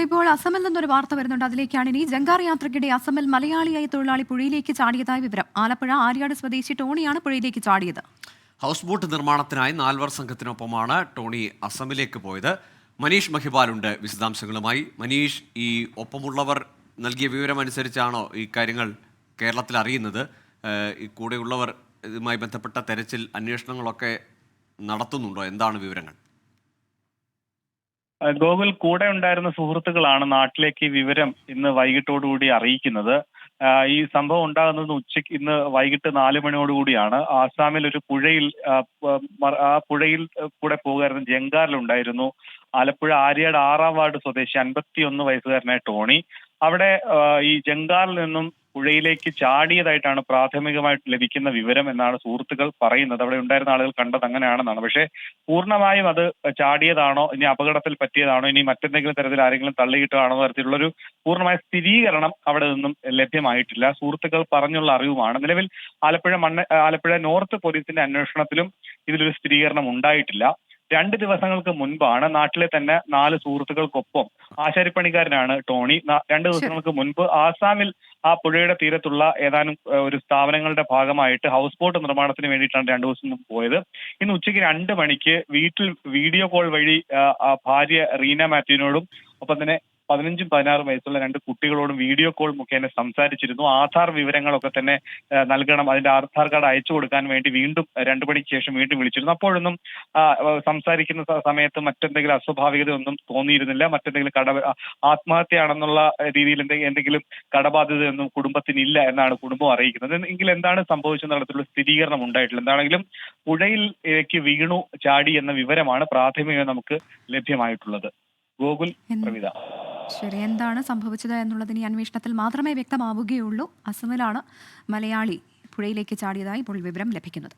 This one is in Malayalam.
ഇപ്പോൾ അസമിൽ നിന്നൊരു വാർത്ത വരുന്നുണ്ട്. അതിലേക്കാണ് ഇനി ജങ്കാർ യാത്രയ്ക്കിടെ അസമിൽ മലയാളിയായ തൊഴിലാളി പുഴയിലേക്ക് ചാടിയതായ വിവരം. ആലപ്പുഴ ആര്യാട് സ്വദേശി ടോണിയാണ് പുഴയിലേക്ക് ചാടിയത്. ഹൗസ് ബോട്ട് നിർമ്മാണത്തിനായി നാൽവർ സംഘത്തിനൊപ്പമാണ് ടോണി അസമിലേക്ക് പോയത്. മനീഷ് മഹിപാലുണ്ട് വിശദാംശങ്ങളുമായി. മനീഷ് ഈ ഒപ്പമുള്ളവർ നൽകിയ വിവരം അനുസരിച്ചാണോ ഈ കാര്യങ്ങൾ കേരളത്തിൽ അറിയുന്നത്? ഈ കൂടെയുള്ളവർ ഇതുമായി ബന്ധപ്പെട്ട തെരച്ചിൽ അന്വേഷണങ്ങളൊക്കെ നടത്തുന്നുണ്ടോ? എന്താണ് വിവരങ്ങൾ? ഗോകുൽ കൂടെ ഉണ്ടായിരുന്ന സുഹൃത്തുക്കളാണ് നാട്ടിലേക്ക് വിവരം ഇന്ന് വൈകിട്ടോടുകൂടി അറിയിക്കുന്നത്. ഈ സംഭവം ഉണ്ടാകുന്നത് ഉച്ചയ്ക്ക് ഇന്ന് വൈകിട്ട് നാല് മണിയോടുകൂടിയാണ്. ആസാമിൽ ഒരു പുഴയിൽ ആ, പുഴയിൽ കൂടെ പോകുമായിരുന്ന. ജങ്കാറിലുണ്ടായിരുന്നു ആലപ്പുഴ ആര്യാട് ആറാം വാർഡ് സ്വദേശി അൻപത്തി ഒന്ന് വയസ്സുകാരനായ ടോണി. അവിടെ ഈ ജംഗാറിൽ നിന്നും പുഴയിലേക്ക് ചാടിയതായിട്ടാണ് പ്രാഥമികമായിട്ട് ലഭിക്കുന്ന വിവരം എന്നാണ് സുഹൃത്തുക്കൾ പറയുന്നത്. അവിടെ ഉണ്ടായിരുന്ന ആളുകൾ കണ്ടത് അങ്ങനെയാണെന്നാണ്. പക്ഷേ പൂർണമായും അത് ചാടിയതാണോ ഇനി അപകടത്തിൽ പറ്റിയതാണോ ഇനി മറ്റെന്തെങ്കിലും തരത്തിൽ ആരെങ്കിലും തള്ളിയിട്ടാണോ തരത്തിലുള്ളൊരു പൂർണമായ സ്ഥിരീകരണം അവിടെ നിന്നും ലഭ്യമായിട്ടില്ല. സുഹൃത്തുക്കൾ പറഞ്ഞുള്ള അറിവുമാണ്. നിലവിൽ ആലപ്പുഴ മണ്ണ് ആലപ്പുഴ നോർത്ത് പോലീസിന്റെ അന്വേഷണത്തിലും ഇതിലൊരു സ്ഥിരീകരണം ഉണ്ടായിട്ടില്ല. രണ്ട് ദിവസങ്ങൾക്ക് മുൻപാണ് നാട്ടിലെ തന്നെ നാല് സുഹൃത്തുക്കൾക്കൊപ്പം ആശാരിപ്പണിക്കാരനാണ് ടോണി. രണ്ട് ദിവസങ്ങൾക്ക് മുൻപ് ആസാമിൽ ആ പുഴയുടെ തീരത്തുള്ള ഏതാനും ഒരു സ്ഥാപനങ്ങളുടെ ഭാഗമായിട്ട് ഹൗസ് ബോട്ട് നിർമ്മാണത്തിന് വേണ്ടിയിട്ടാണ് രണ്ടു ദിവസം മുമ്പ് പോയത്. ഇന്ന് ഉച്ചയ്ക്ക് രണ്ട് മണിക്ക് വീട്ടിൽ വീഡിയോ കോൾ വഴി ഭാര്യ റീന മാത്യുവിനോടും ഒപ്പം തന്നെ പതിനഞ്ചും പതിനാറും വയസ്സുള്ള രണ്ട് കുട്ടികളോടും വീഡിയോ കോൾ മുഖേന സംസാരിച്ചിരുന്നു. ആധാർ വിവരങ്ങളൊക്കെ തന്നെ നൽകണം അതിന്റെ ആധാർ കാർഡ് അയച്ചു കൊടുക്കാൻ വേണ്ടി വീണ്ടും രണ്ടു മണിക്ക് ശേഷം വീണ്ടും വിളിച്ചിരുന്നു. അപ്പോഴൊന്നും സംസാരിക്കുന്ന സമയത്ത് മറ്റെന്തെങ്കിലും അസ്വാഭാവികത ഒന്നും തോന്നിയിരുന്നില്ല. മറ്റെന്തെങ്കിലും കട ആത്മഹത്യയാണെന്നുള്ള രീതിയിൽ എന്തെങ്കിലും എന്തെങ്കിലും കടബാധ്യതയൊന്നും കുടുംബത്തിനില്ല എന്നാണ് കുടുംബം അറിയിക്കുന്നത്. എങ്കിൽ എന്താണ് സംഭവിച്ചെന്ന തരത്തിലുള്ള സ്ഥിരീകരണം ഉണ്ടായിട്ടില്ല. എന്താണെങ്കിലും പുഴയിലേക്ക് വീണു ചാടി എന്ന വിവരമാണ് പ്രാഥമികമായി നമുക്ക് ലഭ്യമായിട്ടുള്ളത്. ഗോകുൽ പ്രവിത. ശരി എന്താണ് സംഭവിച്ചത് എന്നുള്ളതിന് അന്വേഷണത്തിൽ മാത്രമേ വ്യക്തമാവുകയുള്ളൂ. അസമിലാണ് മലയാളി പുഴയിലേക്ക് ചാടിയതായി ഇപ്പോൾ വിവരം ലഭിക്കുന്നത്.